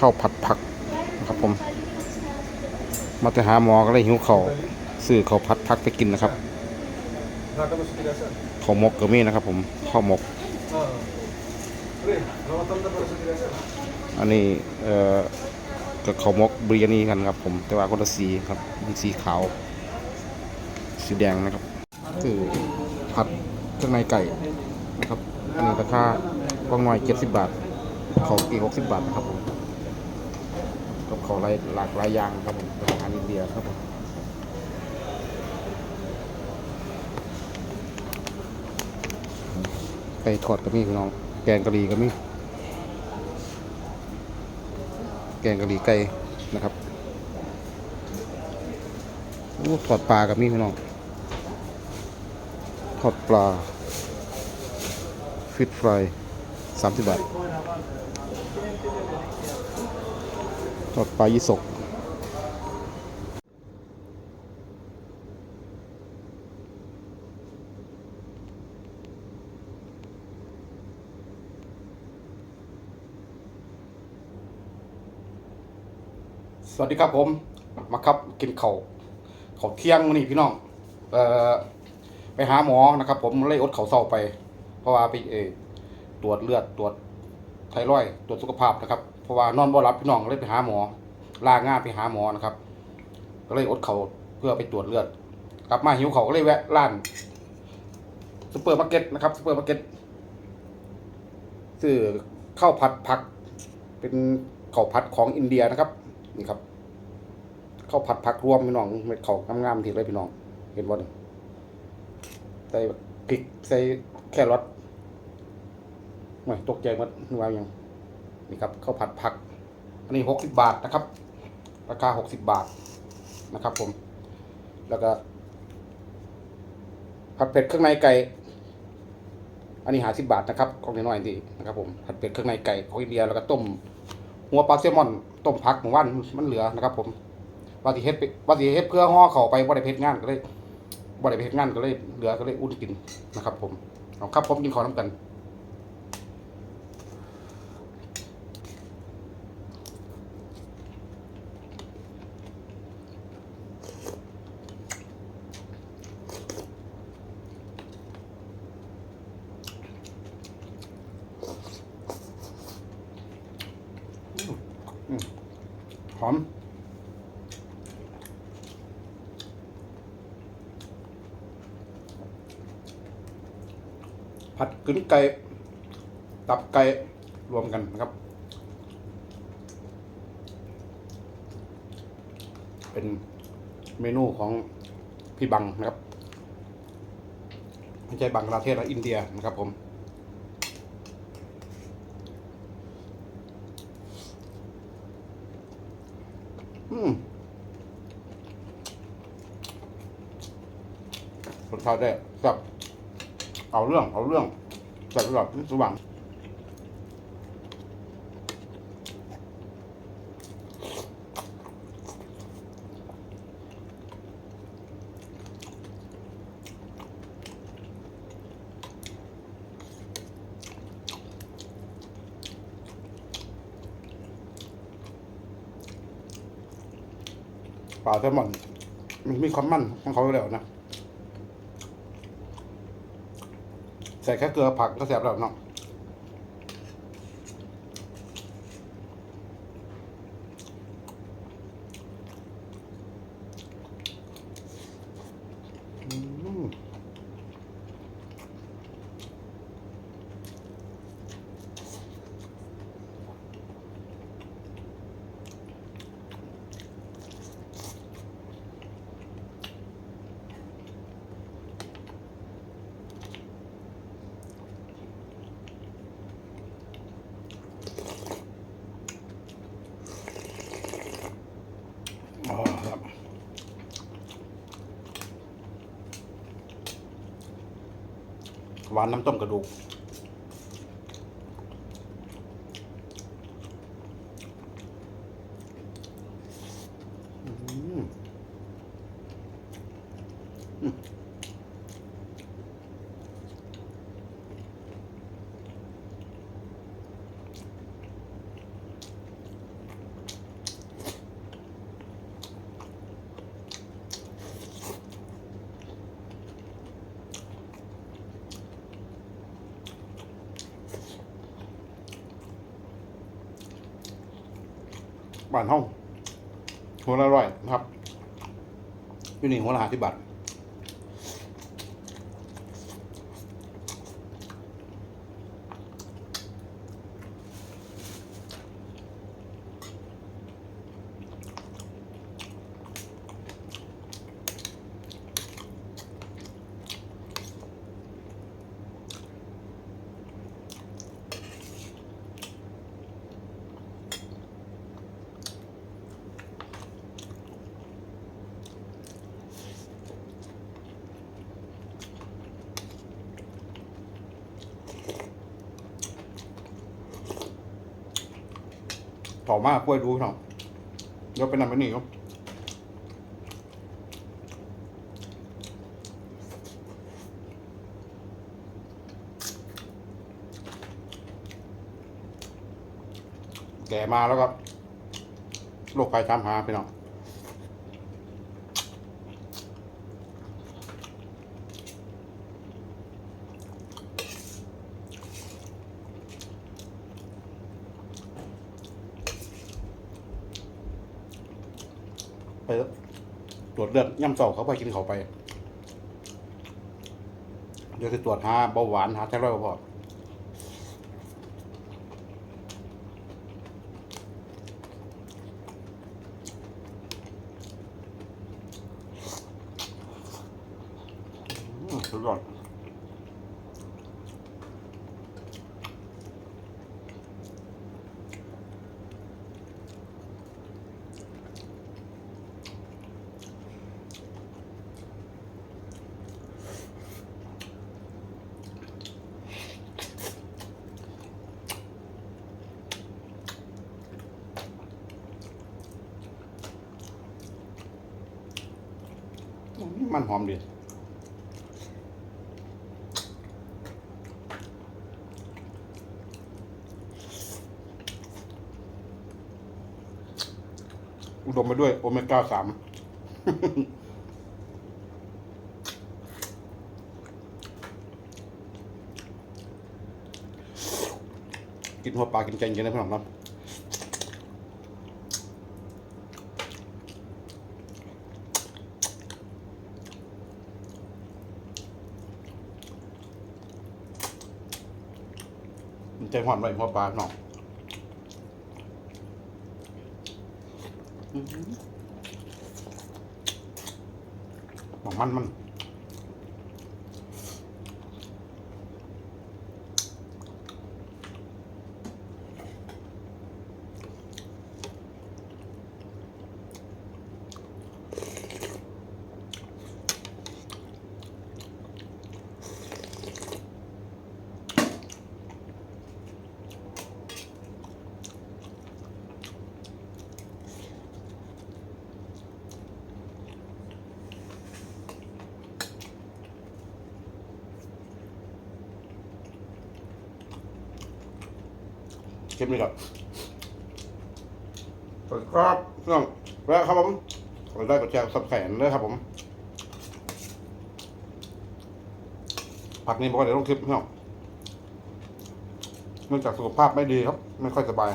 ข้าวผัดผักนะครับผม มาแต่หาหมอก็เลยหิวเขาวซื้อข้าวผัดผักไปกินนะครับข้าวหมกก็มีนะครับ ผมข้าวหมก อันนี้เอ่อกับข้าวหมกบริยานีกันครับ ผม แต่ว่าคนละสีครับมันสีขาว สีแดงนะครับ คือผัดเครื่องในไก่นะครับ อันนี้ราคากว้างน้อยเจ็ดสิบบาทเขาอีกหกสิบบาทนะครับผม ขาหลายหลากหลายอย่างครับผมอาหารอินเดียครับผมไก่ทอดก็มีพี่น้อง แกงกะหรี่ก็มี แกงกะหรี่ไก่นะครับโอ้ทอดปลากับมีพี่น้อง ทอดปลา ฟิตฟรายสามสิบบาท ทอดปลายี่สกสวัสดีครับผมมาครับกินเขาวเขาเที่ยงมื้อนี้พี่น้องเอ่อไปหาหมอนะครับ ผมเลยอดเข่าเศร้าไป เพราะว่าไปเออตรวจเลือดตรวจไทรอยด์ตรวจสุขภาพนะครับ ราะว่านอนบ่หลับพี่น้องเลยไปหาหมอลางานไปหาหมอนะครับ ก็เลยอดเขาเพื่อไปตรวจเลือด กลับมาหิวเขาก็เลยแวะร้านซูเปอร์มาร์เก็ตนะครับซูเปอร์มาร์เก็ตซื้อข้าวผัดผัก เป็นข้าวผัดของอินเดียนะครับนี่ครับข้าวผัดผักรวมพี่น้องเม็ดข้าวงามๆทีเลยพี่น้อง เห็นบ่หนี่งใส่พริกใส่แครอทไม่ตกใจหมดนึกว่ายัง นี่ครับข้าวผัดผัก อันนี้หกสิบบาทนะครับ ราคาหกสิบบาทนะครับ ผม แล้วก็ ผัดเผ็ดเครื่องในไก่ อันนี้หาสิบบาทนะครับของน้อยๆดีนะครับ ผม ผัดเผ็ดเครื่องในไก่ของอินเดียแล้วก็ต้ม หัวปลาแซลมอน ต้มผักหมูว่านมันเหลือนะครับ ผมว่าสิเฮ็ดไปว่าสิเฮ็ดเพื่อห่อเข้าไปบ่ได้เฮ็ดงานก็เลยบ่ได้เฮ็ดงานก็เลยเหลือก็เลยอุ่นกินนะครับ ผมเอาครับผมกินข้าวน้ำกัน หอม ผัดกึ๋นไก่ ตับไก่รวมกันนะครับ เป็นเมนูของพี่บังนะครับ ไม่ใช่บังประเทศนะอินเดียนะครับผม อืมรส ชาติได้กับ เอาเรื่อง เอาเรื่องจัดระดับสว่างปลาแซลมอนมันมีความมันของเขาแล้วนะ ใส่แค่เกลือผักก็แซ่บแล้วเนาะอืมอ๋อครับ หวานน้ำต้มกระดูก อืม บ้านห้องหัวละร้อยนะครับอยู่นี่หัวละห้าสิบบาท ต่อมากกล้วยดูหน่อยเดี๋ยวไปนั่นไปนี่ครับแก่มาแล้วก็โรคภัยตามหาพี่น้องไป ตรวจเลือดย่ำเสาเขาไปกินเขาไป เดี๋ยวจะตรวจหาเบาหวานหาไทรอยด์พออืมสุดยอดอื มันหอมดีอุดมไปด้วยโอเมก้าสามกินหัวปลากินแกงกินได้พี่น้องเนาะมันใจ หอนไว้หัวปลาพี่น้องหอมมันมัน คลิปนี้ครับสวัสดีครับเพื่อนแล้วครับผมกดไลค์กดแชร์ซับแขนเลยครับผมผักนี้บอกว่าเดี๋ยวลงคลิปเพื่อนเนื่องจากสุขภาพไม่ดีครับ ไม่ค่อยสบาย